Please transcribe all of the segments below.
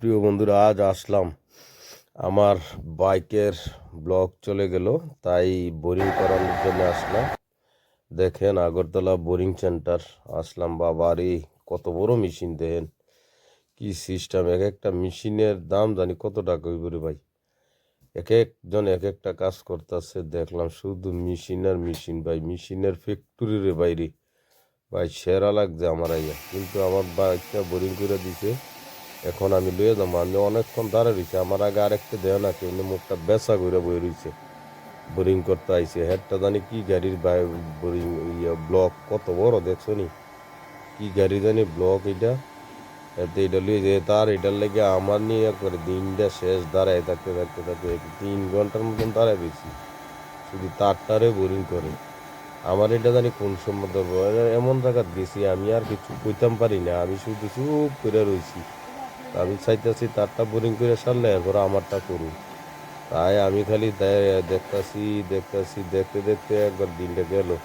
প্রিয় বন্ধুরা, আজ আসলাম। আমার বাইকের ব্লক চলে গেল, তাই বোরিং করানোর জন্য আসলাম। দেখেন, আগরতলা বোরিং সেন্টার আসলাম, বাবা রে, কত বড় মেশিন দেখেন। কি সিস্টেম এক একটা মেশিনের দাম জানি কত টাকা হইব রে ভাই। এক একজন এক একটা কাজ করতেছে, দেখলাম শুধু মেশিন আর মেশিন ভাই। মেশিনের ফ্যাক্টরি রে বাইরে ভাই, সেরা লাগছে আমার আইয়া। কিন্তু আমার বাইকটা বোরিং করে দিছে। এখন আমি লয়ে যাব। আমি অনেকক্ষণ দাঁড়া রয়েছি। আমার আগে আরেকটা দেয় না কেউ মুখটা বেসা করে বয়ে রয়েছে। বোরিং করতে আইছে। হেডটা জানি কি গাড়ির বাই বোরিং ইয়ে ব্লক কত বড়, দেখছ নি? কি গাড়ি জানি ব্লক এটা এতে এটা লিয়ে যে তার এটার লেগে আমার নিয়ে একবারে দিনটা শেষ দাঁড়ায় থাকতে থাকতে থাকতে তিন ঘণ্টার মতন দাঁড়ায় বেশি শুধু তারটারে বোরিং করে। আমার এটা জানি কোন এ- এমন জায়গা গেছি, আমি আর কিছু কইতাম পারি না। আমি শুধু চুপ করে রয়েছি। আমি চাইতেছি তারটা বোরিং করে সারলে এরপর আমারটা করুন তাই আমি খালি দে- দেখতাছি দেখতাছি, দেখতে দেখতে একবার দিনটা গেল।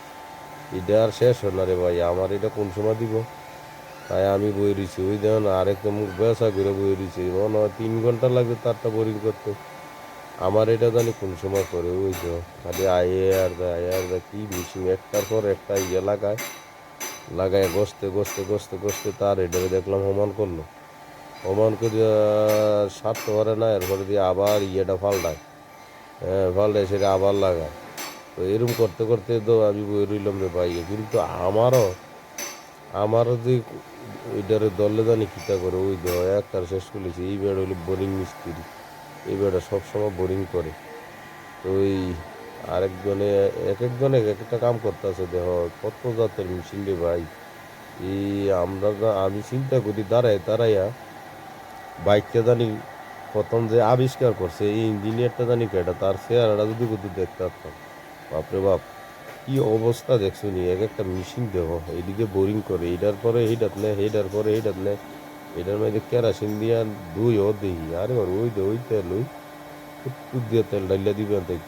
এটা আর শেষ না রে ভাই, আমার এটা কোন সময় দিব? তাই আমি বই রয়েছি ওই দেখুন আরেকটা মুখ বেসা করে বই রয়েছি মনে হয় তিন ঘণ্টা লাগবে তারটা বোরিং করতে। আমার এটা জানি কোন সময় করে ওই তো, খালি আয়ে আর দেয় আয়ে আর দেয় কি মেশিন একটার পর একটা ইয়ে লাগায় লাগায় গসতে গসতে গসতে গসতে তার এটাকে দেখলাম সমান করল। সমান করে সারতে পারে না, এরপরে দিয়ে আবার ইয়েটা ফাল্টায় ফাল্টায় সেটা আবার লাগায়। তো এরকম করতে করতে তো আমি বই রইলাম রে ভাই। কিন্তু আমারও আমারও যে ওইটারে দলে জানি কিতা করে, ওই তো একটার শেষ করেছি। এই বেড় হইল বোরিং মিস্ত্রি। এই বেড়া সবসময় বোরিং করে। তো ওই আরেকজনে এক একজনে এক একটা কাম করতেছে, দেহ কত জাতের মেশিন রে ভাই। এই আমরা আমি চিন্তা করি দাঁড়ায় দাঁড়াইয়া বাইকটা জানি প্রথম যে আবিষ্কার করছে, এই ইঞ্জিনিয়ারটা জানি কেটা তার চেহারাটা যদি কিন্তু দেখতে পারতাম। বাপরে বাপ, কি অবস্থা দেখছ নি? এক একটা মেশিন দেহ এইদিকে বোরিং করে, এইটার পরে এইটাত নেয় এইটার পরে এইটাত নেয় এটার মধ্যে কেরাসিন দিয়া দুই ও দেখি, আরে ওই দে, ওই তেল, ওই দিয়ে তেল ডাইলা দিবেন তাই